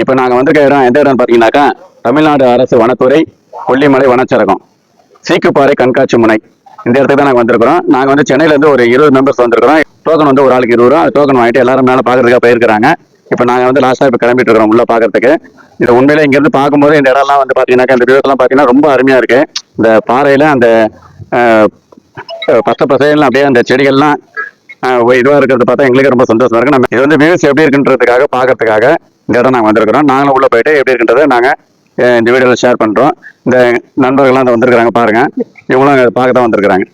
இப்போ நாங்கள் வந்திருக்க இடம் எந்த இடம் பார்த்தீங்கன்னாக்கா தமிழ்நாடு அரசு வனத்துறை கொல்லிமலை வனச்சரகம் சீக்குப்பாறை கண்காட்சி முனை. இந்த இடத்துக்கு தான் நாங்கள் வந்திருக்கிறோம். நாங்கள் வந்து சென்னையிலேருந்து ஒரு இருபது மெம்பர்ஸ் வந்திருக்கிறோம். டோக்கன் வந்து ஒரு ஆளுக்கு இருபது ரூபா. டோக்கன் வாங்கிட்டு எல்லாரும் மேலே பார்க்கறதுக்காக போயிருக்கிறாங்க. இப்போ நாங்கள் வந்து லாஸ்ட்டாக இப்போ கிளம்பிட்டு இருக்கிறோம் உள்ள பார்க்கறதுக்கு இது உண்மையிலே இங்கேருந்து பார்க்கும்போது இந்த இடம்லாம் வந்து பார்த்தீங்கன்னாக்கா இந்த வியூஸ்லாம் பார்த்தீங்கன்னா ரொம்ப அருமையாக இருக்கு. இந்த பாறையில் அந்த பச்சை பசையெல்லாம் அப்படியே அந்த செடிகள்லாம் இதுவாக இருக்கிறத பார்த்தா எங்களுக்கு ரொம்ப சந்தோஷமாக இருக்கும் நம்ம இது வந்து வியூஸ் எப்படி இருக்குன்றதுக்காக பார்க்கறதுக்காக இந்த இடம் நாங்கள் வந்திருக்கிறோம். நாங்களும் உள்ளே போயிட்டு எப்படி இருக்கின்றத நாங்கள் இந்த வீடியோவில் ஷேர் பண்ணுறோம் இந்த நண்பர்கள்லாம் அதை வந்திருக்கிறாங்க பாருங்க. இவங்களும் அதை பார்க்க தான் வந்திருக்கிறாங்க.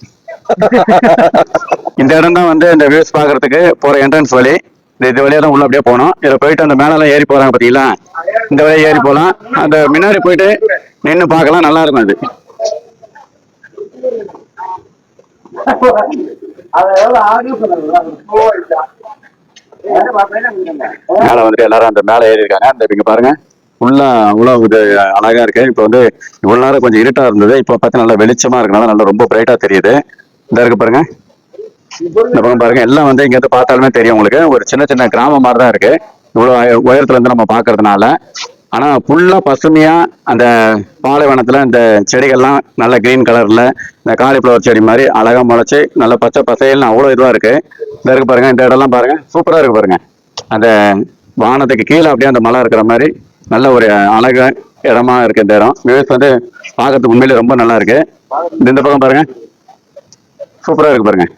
இந்த இடம் தான் வந்து இந்த வியூஸ் பார்க்கறதுக்கு போகிற என்ட்ரன்ஸ் வழி. இந்த இது வழியாக தான் உள்ள அப்படியே போகணும் இதில் போயிட்டு அந்த மேலெல்லாம் ஏறி போகிறாங்க பார்த்தீங்களா இந்த வழியாக ஏறி போகலாம். அந்த முன்னாடி போயிட்டு நின்று பார்க்கலாம். நல்லா இருக்கும் அது. மேல வந்துட்டு எல்லாரும் அந்த மேல ஏறி இருக்காங்க. அந்த இங்க பாருங்க. ஃபுல்லா அவ்வளோ இது அழகா இருக்கு. இப்போ வந்து இவ்வளவு நேரம் கொஞ்சம் இருட்டா இருந்தது. இப்போ பார்த்தா நல்லா வெளிச்சமா இருக்கனால நல்லா ரொம்ப பிரைட்டா தெரியுது. இந்த இருக்கு பாருங்க. இந்த பக்கம் பாருங்க. எல்லாம் வந்து இங்க இருந்து பார்த்தாலுமே தெரியும் உங்களுக்கு. ஒரு சின்ன சின்ன கிராமம் மாதிரி தான் இருக்கு. இவ்வளவு உயரத்துல இருந்து நம்ம பாக்குறதுனால ஆனால் ஃபுல்லாக பசுமையாக அந்த பாலைவனத்தில் இந்த செடிகள்லாம் நல்ல க்ரீன் கலரில் இந்த காலிஃப்ளவர் செடி மாதிரி அழகாக முளைச்சி நல்ல பச்சை பசையல்னு அவ்வளோ இதுவாக இருக்குது இந்த இருக்கு பாருங்கள் இந்த இடம்லாம் பாருங்கள் சூப்பராக இருக்குது பாருங்கள் அந்த வானத்துக்கு கீழே அப்படியே அந்த மலை இருக்கிற மாதிரி நல்ல ஒரு அழகு இடமா இருக்குது இந்த இடம். வியூஸ் வந்து பார்க்கறதுக்கு உண்மையிலே ரொம்ப நல்லா இருக்குது இந்த பக்கம் பாருங்கள் சூப்பராக இருக்குது பாருங்கள்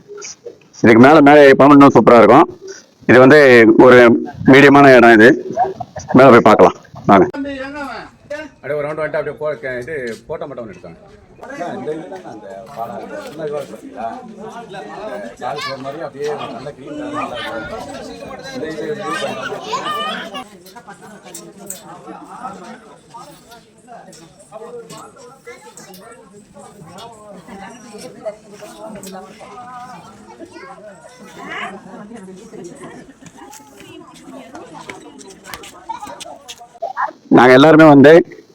இதுக்கு மேலே மேலே போனோம் இன்னும் சூப்பராக இருக்கும். இது வந்து ஒரு மீடியமான இடம் இது. மேலே போய் பார்க்கலாம். வாங்க அப்படியே ஒரு ரவுண்ட் வந்துட்டு அப்படியே போ இது போட்டோ மட்டும் ஒன்று எடுத்தாங்க இந்த நாங்கள் எல்லாருமே வந்து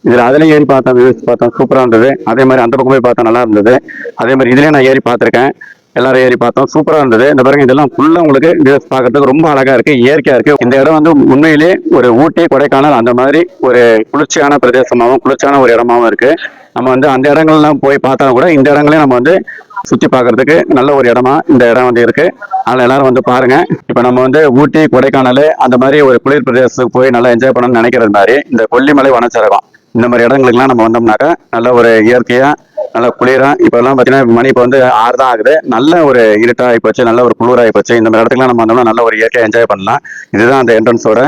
இதில் அதுலேயும் ஏறி பார்த்தோம் வியூஸ் பார்த்தோம் சூப்பராக இருந்தது. அதே மாதிரி அந்த பக்கம் போய் பார்த்தோம் நல்லா இருந்தது. அதே மாதிரி இதுலேயும் நான் ஏறி பார்த்துருக்கேன். எல்லாரும் ஏறி பார்த்தோம். சூப்பராக இருந்தது. இந்த பாருங்க இதெல்லாம் ஃபுல்லாக உங்களுக்கு வியூஸ் பார்க்கறதுக்கு ரொம்ப அழகாக இருக்குது இயற்கையாக இருக்குது இந்த இடம் வந்து உண்மையிலே ஒரு ஊட்டி கொடைக்கானல் அந்த மாதிரி ஒரு குளிர்ச்சியான பிரதேசமாகவும் குளிர்ச்சியான ஒரு இடமாவும் இருக்குது நம்ம வந்து அந்த இடங்கள்லாம் போய் பார்த்தா கூட இந்த இடங்களையும் நம்ம வந்து சுற்றி பார்க்கறதுக்கு நல்ல ஒரு இடமா இந்த இடம் வந்து இருக்கு. அதனால் எல்லாரும் வந்து பாருங்க. இப்போ நம்ம வந்து ஊட்டி கொடைக்கானல் அந்த மாதிரி ஒரு குளிர் பிரதேசத்துக்கு போய் நல்லா என்ஜாய் பண்ணணும்னு நினைக்கிறது மாதிரி இந்த கொல்லிமலை வனச்சரகம். இந்த மாதிரி இடங்களுக்குலாம் நம்ம வந்தோம்னாக்கா நல்ல ஒரு இயற்கையாக நல்ல குளிரா இப்போல்லாம் எல்லாம் மணி இப்போ வந்து ஆறு தான் ஆகுது. நல்ல ஒரு இருட்டா போச்சு நல்ல ஒரு குளிராகி போச்சு. இந்த மாதிரி இடத்துக்குலாம் நம்ம வந்தோம்னா நல்ல ஒரு இயற்கையாக என்ஜாய் பண்ணலாம். இதுதான் அந்த என்ட்ரன்ஸோட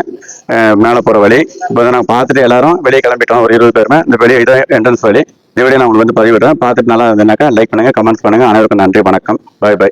மேலே போகிற வழி. இப்போ நாங்கள் பார்த்துட்டு எல்லாரும் வெளியே கிளம்பிட்டோம் ஒரு இருபது பேருமே. இந்த வெளியே இதான் என்ட்ரன்ஸ் வழி. இந்த வீடியோ நான் உங்களுக்கு வந்து பதிவிடுறேன். பார்த்துட்டு நல்லா இருந்ததுனாக்கா லைக் பண்ணுங்க கமெண்ட்ஸ் பண்ணுங்கள் அனைவருக்கும் நன்றி வணக்கம். By by